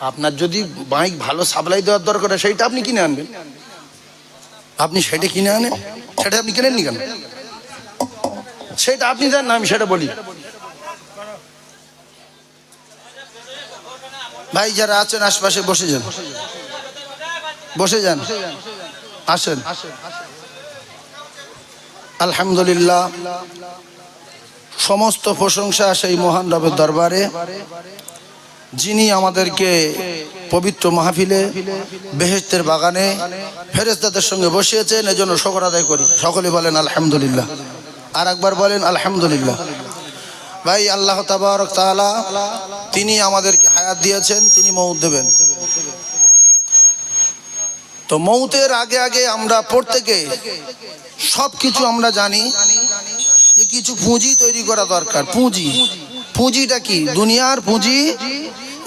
আপনার যদি বাইক ভালো সাপ্লাই দেওয়ার দরকার সেইটা আপনি কিনে আনবেন। আপনি সেটা কিনে আনেন, সেটা আপনি কিনেননি কেন? সেটা আপনি জান না, আমি সেটা বলি। ভাই, যারা আছেন, আশপাশে বসে যান। বসে যান। আসেন। আলহামদুলিল্লাহ। সমস্ত প্রশংসা সেই মহান রবের দরবারে। যিনি আমাদেরকে পবিত্র মাহফিলে বেহেস্তের বাগানে ফেরেস্তাদের সঙ্গে বসিয়েছেন, এজন্য শকর আদায় করি। সকলে বলেন, আলহামদুলিল্লাহ। আর একবার বলেন, আলহামদুলিল্লাহ। ভাই, আল্লাহ তাবারক তাআলা তিনি আমাদেরকে হায়াত দিয়েছেন, তিনি মৌত দেবেন। তো মৌতের আগে আগে আমরা প্রত্যেকে সব কিছু আমরা জানি যে কিছু পুঁজি তৈরি করা দরকার। পুঁজি। পুঁজিটা কি? দুনিয়ার পুঁজি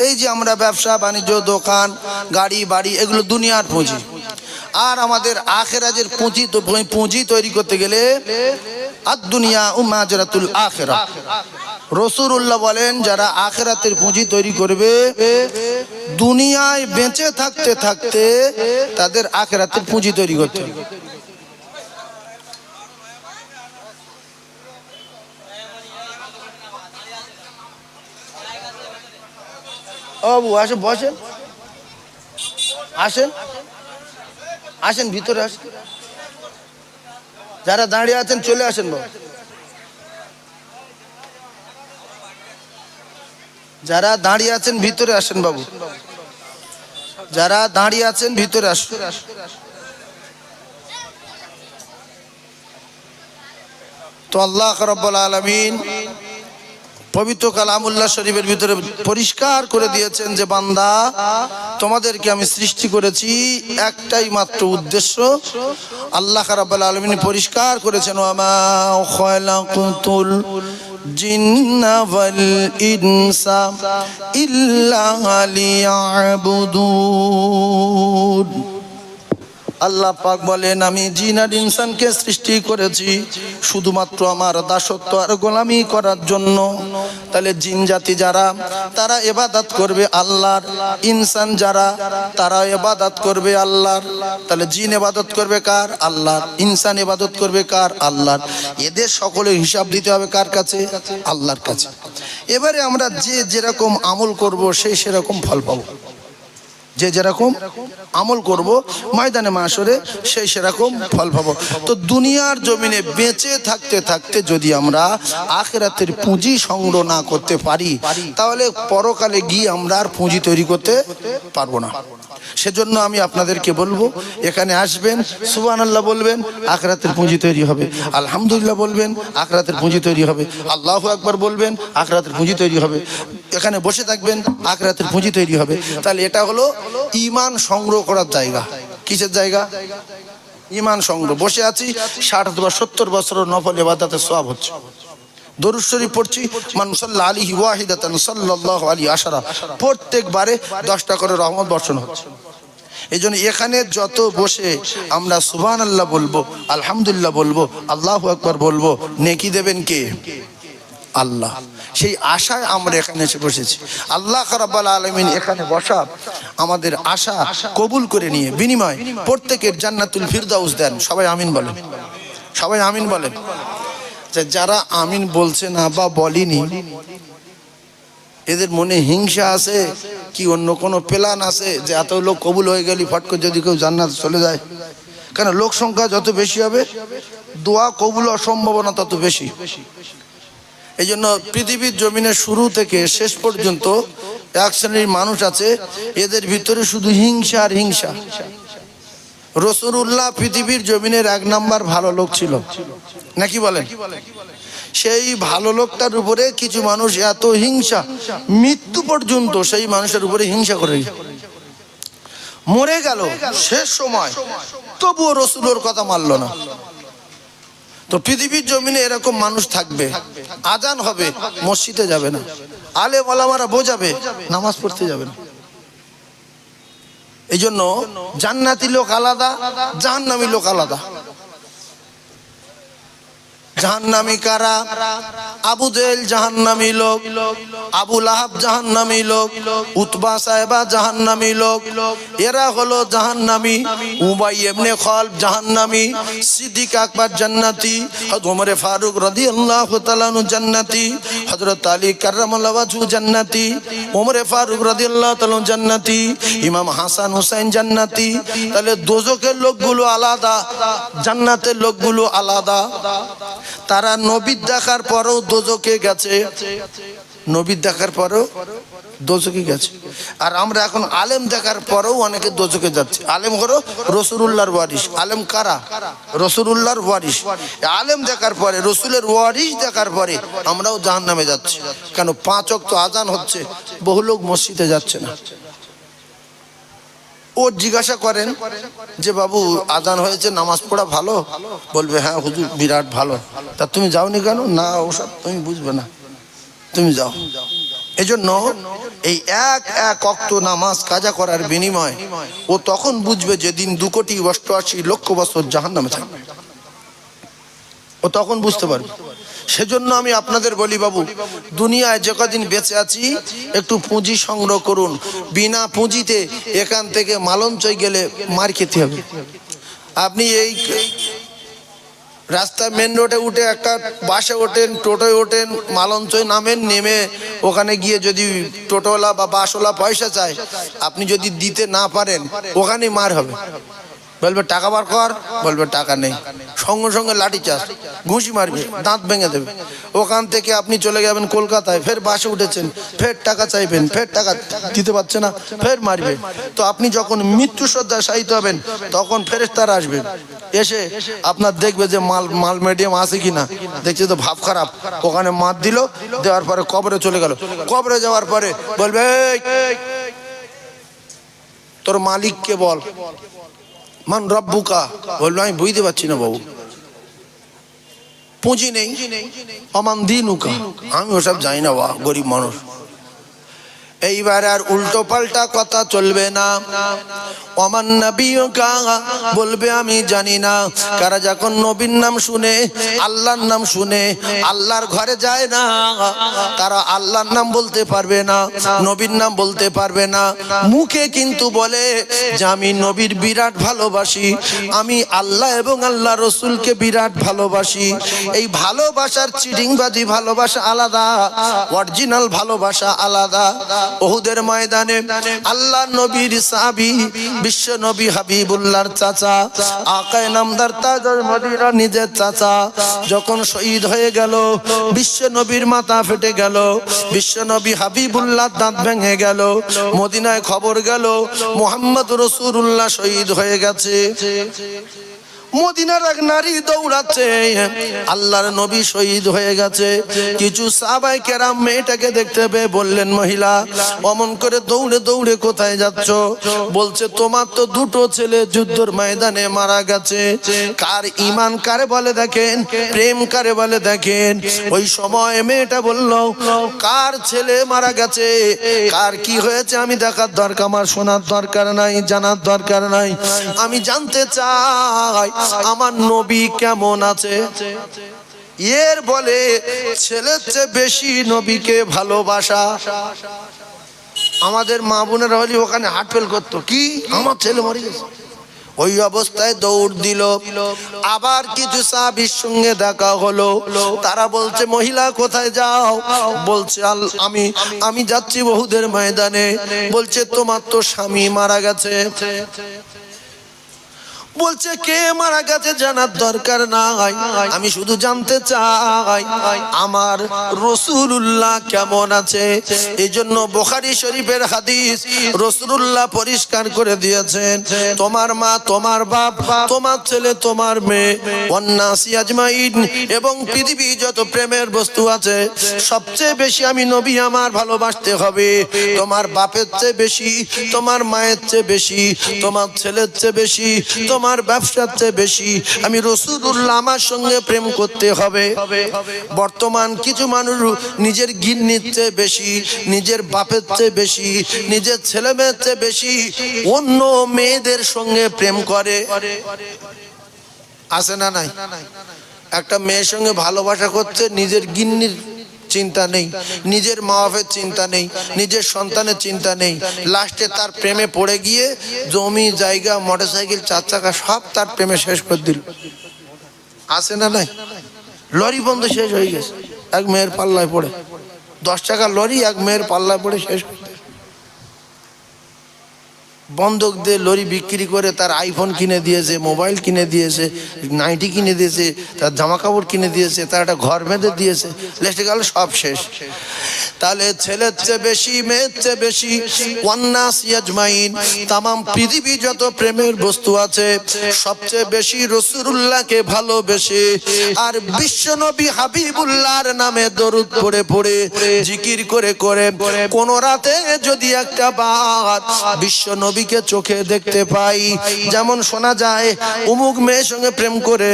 এই যে আমরা ব্যবসা, বাণিজ্য, দোকান, গাড়ি, বাড়ি, এগুলো দুনিয়ার পুঁজি। আর আমাদের আখেরাজের পুঁজি পুঁজি তৈরি করতে গেলে আর দুনিয়া ও মাজরাতুল আখেরা। রসুরুল্লাহ বলেন, যারা আখেরাতের পুঁজি তৈরি করবে, দুনিয়ায় বেঁচে থাকতে থাকতে তাদের আখেরাতের পুঁজি তৈরি করতে ও বাবু, আসেন, বসেন। আসেন। আসেন, ভিতরে আসেন। যারা দাঁড়িয়ে আছেন, চলে আসেন, বাবু। যারা দাঁড়িয়ে আছেন, ভিতরে আসেন, বাবু। যারা দাঁড়িয়ে আছেন, ভিতরে আসুন। তো আল্লাহ রব্বুল আলমিন পবিত্র কালামুল্লাহ শরীফের ভিতরে পরিষ্কার করে দিয়েছেন যে, বান্দা, তোমাদেরকে আমি সৃষ্টি করেছি একটাই মাত্র উদ্দেশ্য। আল্লাহ রাব্বুল আলামিন পরিষ্কার করেছেন ওয়াল ইনসা ইল্লা লিয়াবুদুন। আল্লাহ পাক বলেন, আমি জিন আর ইনসানকে সৃষ্টি করেছি শুধুমাত্র আমার দাসত্ব আর গোলামি করার জন্য। তাহলে জিন জাতি যারা, তারা এবাদাত করবে আল্লাহর, ইনসান যারা, তারা এবাদাত করবে আল্লাহর। তাহলে জিন এবাদত করবে কার? আল্লাহর। ইনসান এবাদত করবে কার? আল্লাহর। এদের সকলের হিসাব দিতে হবে কার কাছে? আল্লাহর কাছে। এবারে আমরা যে যেরকম আমল করব সেই সেরকম ফল পাবো। যে যেরকম আমল করব, ময়দানে মাসরে সেই সেরকম ফল পাব। তো দুনিয়ার জমিনে বেঁচে থাকতে থাকতে যদি আমরা আখেরাতের পুঁজি সংগ্রহ না করতে পারি, তাহলে পরকালে গিয়ে আমরা আর পুঁজি তৈরি করতে পারব না। সেজন্য আমি আপনাদেরকে বলব, এখানে আসবেন সুবান আল্লাহ বলবেন, আখরাতের পুঁজি তৈরি হবে। আলহামদুলিল্লাহ বলবেন, আখরাতের পুঁজি তৈরি হবে। আল্লাহ একবার বলবেন, আখরাতের পুঁজি তৈরি হবে। এখানে বসে থাকবেন, আখরাতের পুঁজি তৈরি হবে। তাহলে এটা হলো ইমান সংগ্রহ করার জায়গা। কিসের জায়গা? ইমান সংগ্রহ। বসে আছি, ষাট অথবা সত্তর বছরের নফল এবাদাতে সব হচ্ছে। দরুদ শরীফ পড়ছি মানুষল্লাহ আলী ওয়াহিদাতান সাল্লাল্লাহু আলী আশারা। প্রত্যেকবারে দশটা করে রহমত বর্ষণ হচ্ছে। এই এখানে যত বসে আমরা সুবহান আল্লাহ বলব, আলহামদুলিল্লাহ বলব, আল্লাহ আকবার বলব, নেকি দেবেন কে? আল্লাহ। সেই আশায় আমরা এখানে এসে বসেছি। আল্লাহ রাব্বাল আলামিন এখানে বসা আমাদের আশা কবুল করে নিয়ে, বিনিময় প্রত্যেকের জান্নাতুল ফিরদাউস দেন। সবাই আমিন বলেন। সবাই আমিন বলেন। যে যারা আমিন বলছে না বা বলিনি, এদের মনে হিংসা আছে, কি অন্য কোনো প্ল্যান আছে যে এত লোক কবুল হয়ে গেলি, ফট করে যদি কেউ জান্নাত চলে যায়? কেন লোক সংখ্যা যত বেশি হবে, দোয়া কবুল হওয়ার সম্ভাবনা তত বেশি। এই জন্য পৃথিবীর জমিনের শুরু থেকে শেষ পর্যন্ত এক শ্রেণির মানুষ আছে, এদের ভিতরে শুধু হিংসা আর হিংসা। রসুল্লাহ পৃথিবীর জমিনের এক নাম্বার ভালো লোক ছিল। নাকি বলেন? সেই ভালো লোকটার উপরে কিছু মানুষ এত হিংসা, মৃত্যু পর্যন্ত সেই মানুষের উপরে হিংসা করে। মরে গেল শেষ সময়, তবুও রসুলোর কথা মানলো না। তো পৃথিবীর জমিনে এরকম মানুষ থাকবে, আজান হবে, মসজিদে যাবে না। আলে মালামারা বোঝাবে, নামাজ পড়তে যাবে না। এই জন্য জান্নাতি লোক আলাদা জাহান্নামী লোক আলাদা। জাহান্নামী কারা? আবু জেল জাহান্নামী লোক, আবু লাহাব জাহান্নামী লোক, উতবা সাহেবা জাহান্নামী লোক, এরা হলো জাহান্নামী, উবাই এমনি খল জাহান্নামী, সিদ্দিক আকবর জান্নাতি ওমরে ফারুক রাদিয়াল্লাহু তাআলা জান্নাতি, হযরত আলী কাররামাল্লাহু ওয়াজহু জান্নাতি, ওমরে ফারুক রাদিয়াল্লাহু তাআলা জান্নাতি, ইমাম হাসান হুসাইন জান্নাতি। তাহলে দোজকের লোকগুলো আলাদা, জান্নাতের লোকগুলো আলাদা। তারা নবী দেখার পরেও দোজকে গেছে। নবী দেখার পরেও দোজকে গেছে। আর আমরা এখন আলেম দেখার পরেও অনেকে দোজকে যাচ্ছে। আলেম হলো রসুল্লাহর ওয়ারিস আলেম কারা? রসুল্লাহর ওয়ারিস আলেম দেখার পরে, রসুলের ওয়ারিস দেখার পরে আমরাও জাহান নামে যাচ্ছি। কেন? পাঁচ অক্ত আজান হচ্ছে, বহু লোক মসজিদে যাচ্ছে না। ও জিজ্ঞাসা করেন যে, বাবু, আজান হয়েছে, নামাজ পড়া ভালো? বলবে হ্যাঁ হুজুর, বিরাট ভালো। তা তুমি যাওনি কেন? না, ওসব তুমি বুঝবে না। তুমি যাও। এজন্য এই এক এক অক্ত নামাজ কাজা করার বিনিময় ও তখন বুঝবে যেদিন দু কোটি অষ্টআশি লক্ষ বছর জাহান নামে থাকবে। ও তখন বুঝতে পারবে। সেজন্য আমি আপনাদের বলি, বাবু, দুনিয়ায় যে কদিন বেঁচে আছি, একটু পুঁজি সংগ্রহ করুন। বিনা পুঁজিতে এখান থেকে মালঞ্চই গেলে মার খেতে হবে। আপনি এই রাস্তা মেন রোডে উঠে একটা বাসে ওঠেন টোটোয় ওঠেন মালঞ্চয় নামেন, নেমে ওখানে গিয়ে যদি টোটোওয়ালা বা বাসওয়ালা পয়সা চায়, আপনি যদি দিতে না পারেন, ওখানেই মার হবে। বলবে, টাকা বার কর। বলবে, টাকা নেই। সঙ্গে সঙ্গে লাঠি চাষ ঘুষি মারবে, দাঁত ভেঙে দেবে। ওখান থেকে আপনি চলে যাবেন কলকাতায়, ফের বাসে উঠেছেন, ফের টাকা চাইবেন, ফের টাকা দিতে পারছে না, ফের মারবে। তো আপনি যখন মৃত্যু সজ্জায় শায়িত হবেন, তখন ফেরেস্তারা আসবে। এসে আপনার দেখবে যে মাল মাল মিডিয়াম আছে কিনা। দেখছে তো ভাব খারাপ। ওখানে মার দিল, দেওয়ার পরে কবরে চলে গেল। কবরে যাওয়ার পরে বলবে তোর মালিককে বল। মান রব্বুকা? বলল, আমি বুঝতে পারছি না বাবু। পুঁজি নেই, অমান দিন উকা আমি ওসব জানি না বা গরিব মানুষ। এইবার আর উল্টো পাল্টা কথা চলবে না। অমান নবীও বলবে আমি জানি না। কারা যখন নবীর নাম শুনে, আল্লাহর নাম শুনে, আল্লাহর ঘরে যায় না, তারা আল্লাহর নাম বলতে পারবে না, নবীর নাম বলতে পারবে না। মুখে কিন্তু বলে যে আমি নবীর বিরাট ভালোবাসি, আমি আল্লাহ এবং আল্লাহ রসুলকে বিরাট ভালোবাসি। এই ভালোবাসার চিডিংবাজি ভালোবাসা আলাদা, অরিজিনাল ভালোবাসা আলাদা। ওহুদের ময়দানে আল্লাহ নবীর সাহাবী, বিশ্ব নবী হাবিবুল্লাহর চাচা, আকায় নামদার তাজর মদিনা নিজের চাচা, যখন শহীদ হয়ে গেল, বিশ্ব নবীর মাথা ফেটে গেল, বিশ্ব নবী হাবিবুল্লাহ দাঁত ভেঙে গেল, মদিনায় খবর গেল, মোহাম্মদ রসুল্লাহ শহীদ হয়ে গেছে। মদিনার এক নারী দৌড়াচ্ছে। আল্লাহর নবী শহীদ হয়ে গেছে। কিছু সাবাই কেরাম মেয়েটাকে দেখতে পেয়ে বললেন, মহিলা, অমন করে দৌড়ে দৌড়ে কোথায় যাচ্ছ? বলছে, তোমার তো দুটো ছেলে যুদ্ধর ময়দানে মারা গেছে। কার ইমান কারে বলে দেখেন? প্রেম কারে বলে দেখেন? ওই সময় মেয়েটা বলল, কার ছেলে মারা গেছে? কার কি হয়েছে? আমি দেখার দরকার, আমার শোনার দরকার নাই, জানার দরকার নাই। আমি জানতে চাই আমার নবী কেমন আছে? এর বলে ছেলের চেয়ে বেশি নবীকে ভালোবাসা। আমাদের মা বোনেরা হলে ওখানে হাটফেল করতো। কি? আমার ছেলে মরে গেছে। ওই অবস্থায় দৌড় দিল। আবার কিছু সাহাবির সঙ্গে দেখা হলো। তারা বলছে, মহিলা, কোথায় যাও? বলছে আমি আমি যাচ্ছি বহুদের ময়দানে। বলছে, তোমার তো স্বামী মারা গেছে। বলছে, কে মারা গেছে জানার দরকার নাই? আমি শুধু জানতে চাই, আমার রসুল্লাহ কেমন আছে? এই জন্য বোখারি শরীফের হাদিস রসুল্লাহ পরিষ্কার করে দিয়েছেন, তোমার মা, তোমার বাপ, তোমার ছেলে, তোমার মেয়ে অন্যাসি আজমাইন এবং পৃথিবী যত প্রেমের বস্তু আছে, সবচেয়ে বেশি আমি নবী আমার ভালোবাসতে হবে। তোমার বাপের চেয়ে বেশি, তোমার মায়ের চেয়ে বেশি, তোমার ছেলের চেয়ে বেশি, তোমার ব্যবসার চেয়ে বেশি আমি রসুল্লাহ আমার সঙ্গে প্রেম করতে হবে। বর্তমান কিছু মানুষ নিজের গিন্নির চেয়ে বেশি, নিজের বাপের চেয়ে বেশি, নিজের ছেলে মেয়ের চেয়ে বেশি অন্য মেয়েদের সঙ্গে প্রেম করে। আছে না নাই? একটা মেয়ের সঙ্গে ভালোবাসা করছে, নিজের গিন্নির চিন্তা নেই, নিজের মা বাপের চিন্তা নেই, নিজের সন্তানের চিন্তা নেই। লাস্টে তার প্রেমে পড়ে গিয়ে জমি, জায়গা মোটরসাইকেল চার চাকা সব তার প্রেমে শেষ করে দিল। আসে না নাই? লরি বন্ধ শেষ হয়ে গেছে। এক মেয়ের পাল্লায় পড়ে। দশ টাকা লরি এক মেয়ের পাল্লায় পড়ে শেষ দিল। বন্ধক দিয়ে লরি বিক্রি করে তার আইফোন কিনে দিয়েছে মোবাইল কিনে দিয়েছে নাইটি কিনে দিয়েছে, তার জামা কাপড় কিনে দিয়েছে, তার একটা ঘর বেঁধে দিয়েছে লেস্টে গেল সব শেষ। তাহলে ছেলের চেয়ে বেশি, মেয়ের চেয়ে বেশি, ওয়ান্নাস ইয়াজমাইন, তামাম পৃথিবী যত প্রেমের বস্তু আছে, সবচেয়ে বেশি রসুল্লাহকে ভালোবেসে আর বিশ্বনবী হাবিবুল্লাহর নামে দরুদ পড়ে পড়ে, জিকির করে করে, কোন রাতে যদি একটা বাদ বিশ্ব নবীকে চোখে দেখতে পাই। যেমন শোনা যায়, অমুক মেয়ের সঙ্গে প্রেম করে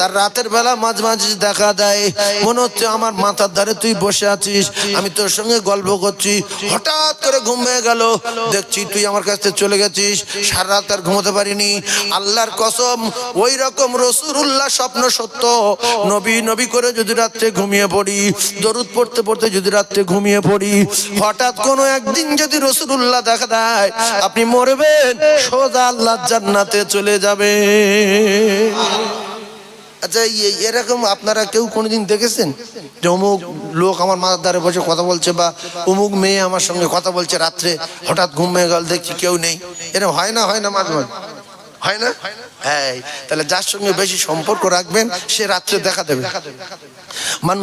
তার রাতের বেলা মাঝ মাঝে দেখা দেয়। মনে হচ্ছে আমার মাথার ধারে তুই বসে আছিস, আমি তোর সঙ্গে গল্প করছি। হঠাৎ করে ঘুম হয়ে গেল। দেখছি তুই আমার কাছ থেকে চলে গেছিস। সারা রাত আর ঘুমোতে পারিনি। আল্লাহর কসম, ওই রকম রসুরুল্লাহ স্বপ্ন সত্য। নবী নবী করে যদি রাত্রে ঘুমিয়ে পড়ি, দরুদ পড়তে পড়তে যদি রাত্রে ঘুমিয়ে পড়ি, হঠাৎ কোনো একদিন যদি রসুরুল্লাহ দেখা দেয়, আপনি মরবেন সোজা আল্লাহ জান্নাতে চলে যাবে। আচ্ছা এরকম আপনারা কেউ কোনোদিন দেখেছেন যে অমুক লোক আমার মাথার দ্বারে বসে কথা বলছে বা অমুক মেয়ে আমার সঙ্গে কথা বলছে রাত্রে, হঠাৎ ঘুম ভেঙে গেল, দেখছি কেউ নেই? এরকম হয় না হয় না মাঝে মাঝে? হয় না? হ্যাঁ তাহলে যার সঙ্গে বেশি সম্পর্ক রাখবেন, সে রাত্রে দেখা দেবে। মান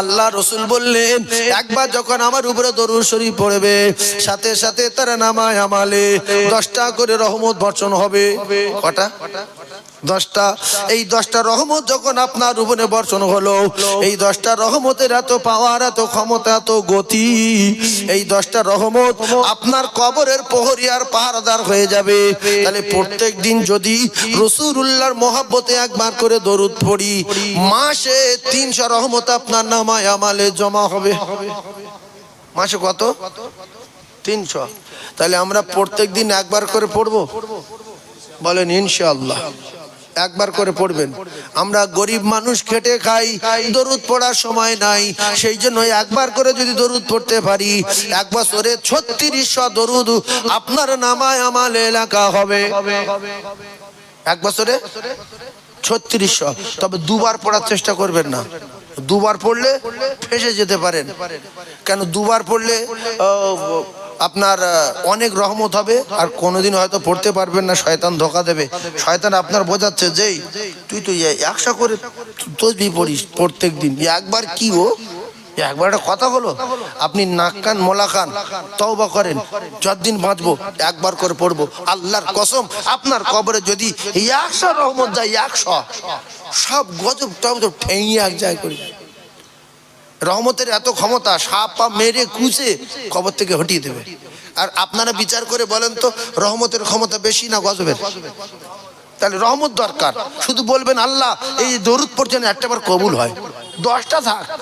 আল্লাহ রাসূল বললেন, একবার যখন আমার শরীফ পড়বে, সাথে সাথে আমালে 10টা করে রহমত বর্ষণ হবে। কটা? দশটা, এই দশটা রহমত যখন আপনার উপরে বর্ষণ হলো, এই দশটা রহমতের এত পাওয়ার, এত ক্ষমতা, এত গতি, এই দশটা রহমত আপনার কবরের প্রহরী আর পাহারাদার হয়ে যাবে। তাহলে প্রত্যেক দিন যদি রসুল্লাহর মহাব্বতে একবার করে দরুদ পড়ি, মাসে তিনশো রহমত আপনার নামায় আমালে জমা হবে। মাসে কত? তিনশো। তাহলে আমরা প্রত্যেক দিন একবার করে পড়ব? বলেন ইনশাআল্লাহ। একবার করে পড়বেন। আমরা গরিব মানুষ খেটে খাই, দরুদ পড়ার সময় নাই, সেই জন্য একবার করে যদি দরুদ পড়তে পারি, এক বছরে ছত্রিশশো দরুদ আপনার নামায় আমার এলাকা হবে। এক বছরে ছত্রিশশো। তবে দুবার পড়ার চেষ্টা করবেন না। দুবার পড়লে ফেসে যেতে পারেন। কেন? দুবার পড়লে আপনার অনেক রহমত হবে আর কোনোদিন হয়তো পড়তে পারবেন না, শয়তান ধোকা দেবে। শয়তান আপনার বোঝাচ্ছে, যেই, তুই তো একশো করে তসবি পড়িস প্রত্যেক দিন। একবার কি ও একবার একটা কথা হলো আপনি নাক কান, মোলা খান তওবা করেন, যতদিন বাঁচবো, একবার করে পড়ব। আল্লাহর কসম, আপনার কবরে যদি একশো রহমত যায়, একশো, সব গজব টজব ঠেঙিয়ে এক জায়গায় করি রহমতের এত ক্ষমতা, সাপ পা মেরে কুচে কবর থেকে হটিয়ে দেবে। আর আপনারা বিচার করে বলেন তো, রহমতের ক্ষমতা বেশি না গজবের? তাহলে রহমত দরকার। শুধু বলবেন, আল্লাহ, এই দরুদ পর্যন্ত একটা বার কবুল হয়। দশটা থাক।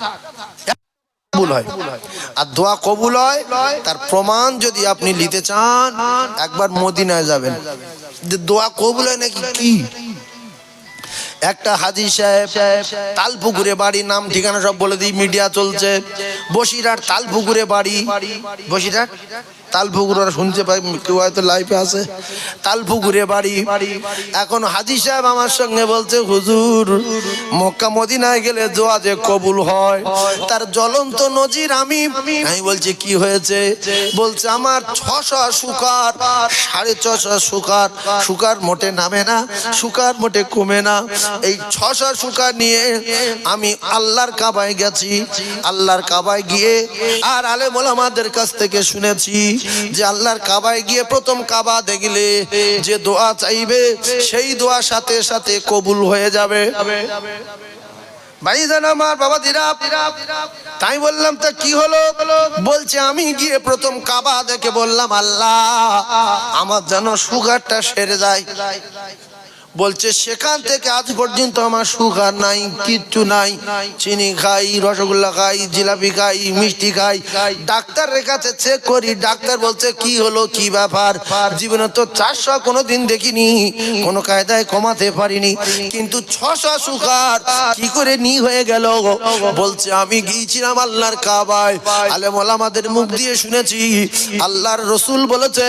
আর দোয়া কবুল হয়, তার প্রমাণ যদি আপনি নিতে চান, একবার মদিনায় যাবেন। যে দোয়া কবুল হয় নাকি কি? একটা হাজি সাহেব, তালপুকুরে বাড়ি, নাম ঠিকানা সব বলে দিই, মিডিয়া চলছে। বসিরার তালপুকুরে বাড়ি। বসিরহাট? তালপুকুর শুনতে লাইফে আছে। তালপুকুরে বাড়ি। এখন সাহেব আমার সঙ্গে বলছে, হুজুর, মক্কা মদিনায় গেলে দোয়া যে কবুল হয়। তার জ্বলন্ত নজির আমি আমি বলছি, কি হয়েছে? বলছে, আমার ছশো সুকার, সাড়ে ছশো সুকার। সুকার মোটে নামে না, সুকার মোটে কমে না। এই ছশো সুকার নিয়ে আমি আল্লাহর কাবায় গেছি, আল্লাহর কাবায় গিয়ে আর আলে মোলামাদের কাছ থেকে শুনেছি যে আল্লাহর কাবায় গিয়ে প্রথম কাবা দেখলে যে দোয়া চাইবে, সেই দোয়া সাথে সাথে কবুল হয়ে যাবে। আমার বাবা তাই বললাম, তা কি হলো? বলছে, আমি গিয়ে প্রথম কাবা দেখে বললাম, আল্লাহ, আমার যেন সুগারটা সেরে যায়। বলছে, সেখান থেকে আজ পর্যন্ত আমার সুগার নাই, কিচ্ছু নাই। চিনি খাই, রসগোল্লা খাই, জিলাপি খাই, মিষ্টি খাই। ডাক্তারের কাছে চেক করি, ডাক্তার বলছে, কি হলো, কি ব্যাপার? জীবনে তো চারশো কোনোদিন দেখিনি, কোনো কায়দায় কমাতে পারিনি। কিন্তু ছশো সুগার কি করে নি হয়ে গেল বলছে, আমি গিয়েছিলাম আল্লাহর কাবায়। আলেম আমাদের মুখ দিয়ে শুনেছি। আল্লাহর রসুল বলেছে,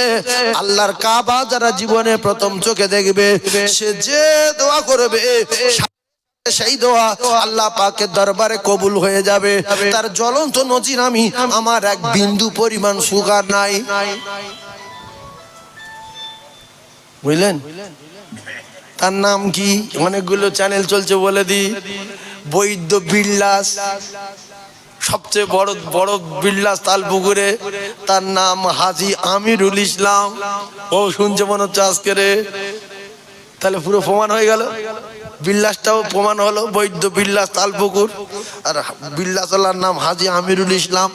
আল্লাহর কাবা যারা জীবনে প্রথম চোখে দেখবে, সে যে দোয়া করবে সেই দোয়া আল্লাহ পাকের দরবারে কবুল হয়ে যাবে। তার জ্বলন্ত নজির আমি, আমার এক বিন্দু পরিমাণ সুগার নাই। বুঝলেন? তার নাম কি? অনেকগুলো চ্যানেল চলছে বলে দি। বৈদ্য বিল্লাস। সবচেয়ে বড় বড় বিল্লাস তালপুকুরে। তার নাম হাজি আমিরুল ইসলাম। ও শুনছে মনে হচ্ছে আজকে রে তাহলে পুরো প্রমাণ হয়ে গেল। বিল্লাসটাও প্রমাণ হলো, বৈদ্য বিল্লাস তালপুকুর। আর বিল্লাসওয়ালার নাম হাজি আমিরুল ইসলাম।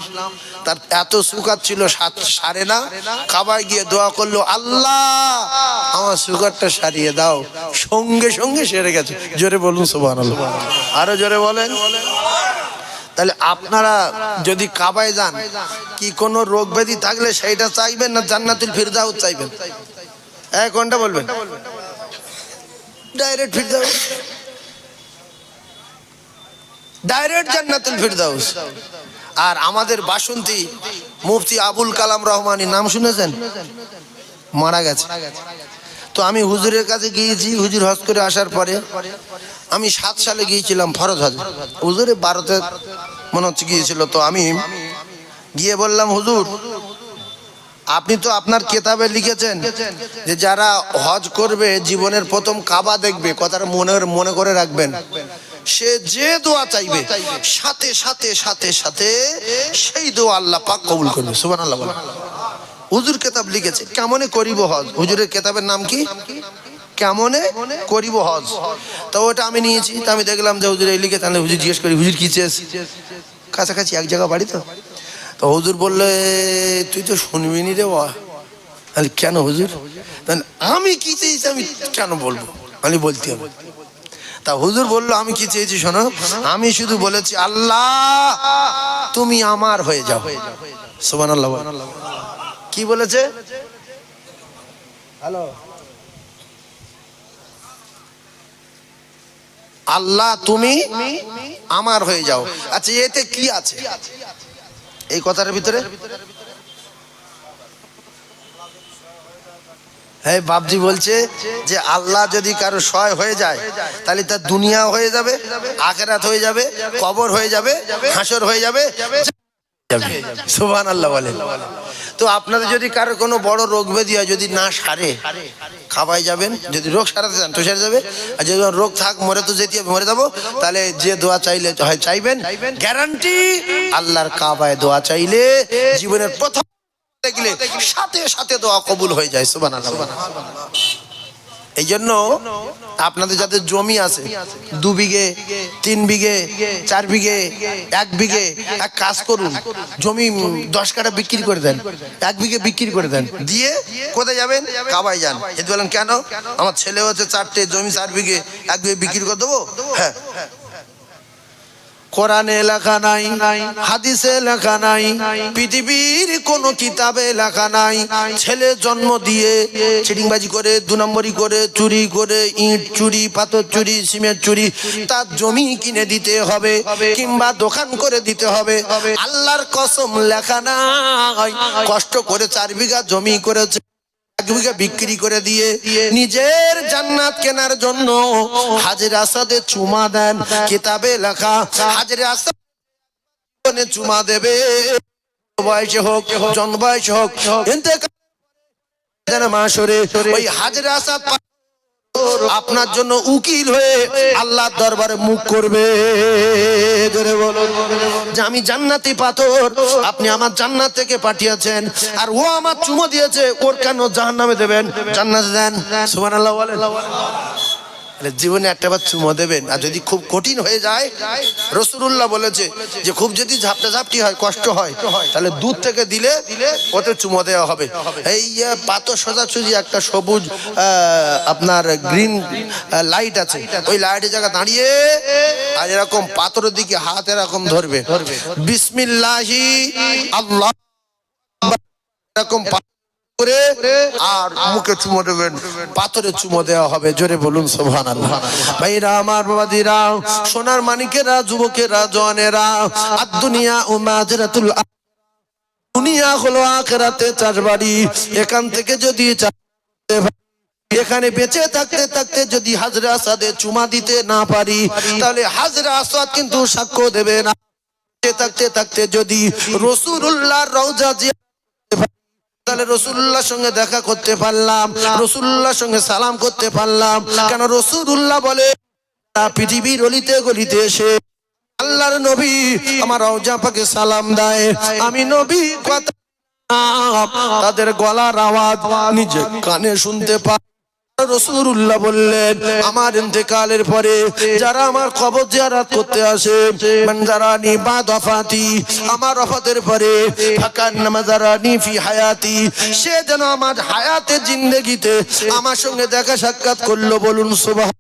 তার এত সুগার ছিল সারে না। কাবায় গিয়ে দোয়া করল, আল্লাহ, আমার সুগারটা সারিয়ে দাও। সঙ্গে সঙ্গে সেরে গেছে। জোরে বলুন সোবান আরও জোরে বলেন। তাহলে আপনারা যদি কাবায় যান, কি কোনো রোগ ব্যাধি থাকলে সেইটা চাইবেন না? জান্নাতুল ফিরদাউস চাইবেন? এক কোনটা বলবেন। ডাইরেক্ট ফিরদাউস ডাইরেক্ট জান্নাতুল ফিরদাউস আর আমাদের বাসন্তী মুফতি আবুল কালাম রহমানি নাম শুনেছেন? মারা গেছে। তো আমি হুজুরের কাছে গিয়েছি, হুজুর হজ করে আসার পরে আমি সাত সালে গিয়েছিলাম ফরজ হজ। হুজুরে বারোতে মনে হচ্ছে গিয়েছিল। তো আমি গিয়ে বললাম, হুজুর আপনি তো আপনার কেতাবে লিখেছেন যে যারা হজ করবে জীবনের প্রথম কাবা দেখবে, কথাটা মনে মনে করে রাখবেন। সে যে দোয়া চাইবে, সাথে সাথে সাথে সাথে সেই দোয়া আল্লাহ পাক কবুল করবে। সুবান আল্লাহ হুজুর কেতাব লিখেছে, কেমনে করিব হজ? হুজুরের কেতাবের নাম কি? কেমনে করিব হজ? তো ওটা আমি নিয়েছি, তো আমি দেখলাম যে হুজুর এই লিখে, তাহলে হুজুর জিজ্ঞেস করি, হুজুর কি চেয়েছ? কাছাকাছি এক জায়গা বাড়ি তো। তো হুজুর বললে তুই তো শুনবি নি রে বা তাহলে কেন হুজুর? তাহলে আমি কি চেয়েছি আমি কেন বলব? আমি বলতে হবে। তা হুজুর বলল আমি কি চেয়েছি শোনো? আমি শুধু বলেছি আল্লাহ তুমি আমার হয়ে যাও। সুবান আল্লাহ কি বলেছে? হ্যালো। আল্লাহ তুমি আমার হয়ে যাও। আচ্ছা এতে কি আছে? এই কথাটার ভিতরে? হ্যাঁ বাপজি বলছে যে আল্লাহ যদি কারও সয় হয়ে যায়, তাহলে তার দুনিয়া হয়ে যাবে, আখেরাত হয়ে যাবে, কবর হয়ে যাবে, হাসর হয়ে যাবে সুভান আল্লাহ বলেন। তো আপনাদের যদি কারও কোনো বড় রোগ ব্যাধি হয়, যদি না সারে খাবাই যাবেন, যদি রোগ সারাতে চান তো সেরে যাবে। আর যদি রোগ থাক, মরে তো যেতে মরে যাব। তাহলে যে দোয়া চাইলে, হয় চাইবেন। গ্যারান্টি, আল্লাহর কাবায় দোয়া চাইলে জীবনের প্রথম দেখলে সাথে সাথে দোয়া কবুল হয়ে যায় সুবান এই জন্য আপনাদের যাদের জমি আছে, দু বিঘে, তিন বিঘে, চার বিঘে, এক বিঘে, এক কাজ করুন, জমি দশ কাটা বিক্রি করে দেন, এক বিঘে বিক্রি করে দেন, দিয়ে কোথায় যাবেন? কাবাই যান। এতে বলেন, কেন? আমার ছেলে হচ্ছে চারটে জমি চার বিঘে, এক বিঘে বিক্রি করে দেবো? হ্যাঁ। কোরআনে লেখা নাই, হাদিসে লেখা নাই, পৃথিবীর কোন কিতাবে লেখা নাই। ছেলে জন্ম দিয়ে চিটিংবাজি করে, দু নম্বরি করে, চুরি করে, ইট চুরি, পাথর চুরি, সিমেন্ট চুরি, তার জমি কিনে দিতে হবে কিংবা দোকান করে দিতে হবে। আল্লাহর কসম লেখা নাই। কষ্ট করে চার বিঘা জমি করেছে। এক বিঘা বিক্রি করে দিয়ে নিজের জান্নাত কেনার জন্য হাজির আসাদে চুমা দেন, কিতাবে লেখা, হাজির আসাদ চুমা দেবে। বয়সে হোক জন বয়সে হোক মাসরে ওই হাজির আসাদ আপনার জন্য উকিল হয়ে আল্লাহর দরবারে মুখ করবে। যে আমি জান্নাতি পাথর, আপনি আমার জান্নাত থেকে পাঠিয়েছেন, আর ও আমার চুমো দিয়েছে, ওর কেন জাহান্নামে দেবেন? জান্নাত দেন। সুবহানাল্লাহ বলেন। জীবনে একটা বার চুমো দেবেন। আর যদি খুব কঠিন হয়ে যায় রসুল্লাহ বলেছে যে খুব যদি ঝাপটা ঝাপটি হয়, কষ্ট হয়, তাহলে দুধ থেকে দিলে ওতে চুমো দেওয়া হবে। এই পাথর সোজাসুজি একটা সবুজ আপনার গ্রিন লাইট আছে। ওই লাইটের জায়গা দাঁড়িয়ে আর এরকম পাথরের দিকে হাত এরকম ধরবে। বিসমিল্লাহি, আল্লাহ, এরকম করে আর মুখে চুমো দেবেন পাথরে চুমো দেওয়া হবে। জোরে বলুন সোভান ভাইরা আমার বাবাদিরা সোনার মানিকেরা যুবকেরা দুনিয়া ও মাজরাতুল দুনিয়া হলো আখেরাতে চাষবাড়ি এখান থেকে যদি এখানে বেঁচে থাকতে থাকতে যদি হাজরা আসাদে চুমা দিতে না পারি তাহলে হাজরা আসাদ কিন্তু সাক্ষ্য দেবে না। থাকতে থাকতে যদি রসুল্লাহ রওজা জিয়া তাহলে রসুল্লাহর সঙ্গে দেখা করতে পারলাম, রসুল্লাহর সঙ্গে সালাম করতে পারলাম। কেন রসুল্লাহ বলে পৃথিবীর অলিতে গলিতে এসে আল্লাহর নবী আমার অজাপাকে পাকে সালাম দেয়। আমি নবী কথা তাদের গলার আওয়াজ নিজে কানে শুনতে পাই। রসুল্লাহ বললেন, আমার ইন্তেকালের পরে যারা আমার খবর জিয়ারাত করতে আসে যারা বা দফাতি, আমার অফাতের পরে ফি হায়াতি, সে যেন আমার হায়াতে জিন্দেগিতে আমার সঙ্গে দেখা সাক্ষাৎ করল, বলুন সুবহান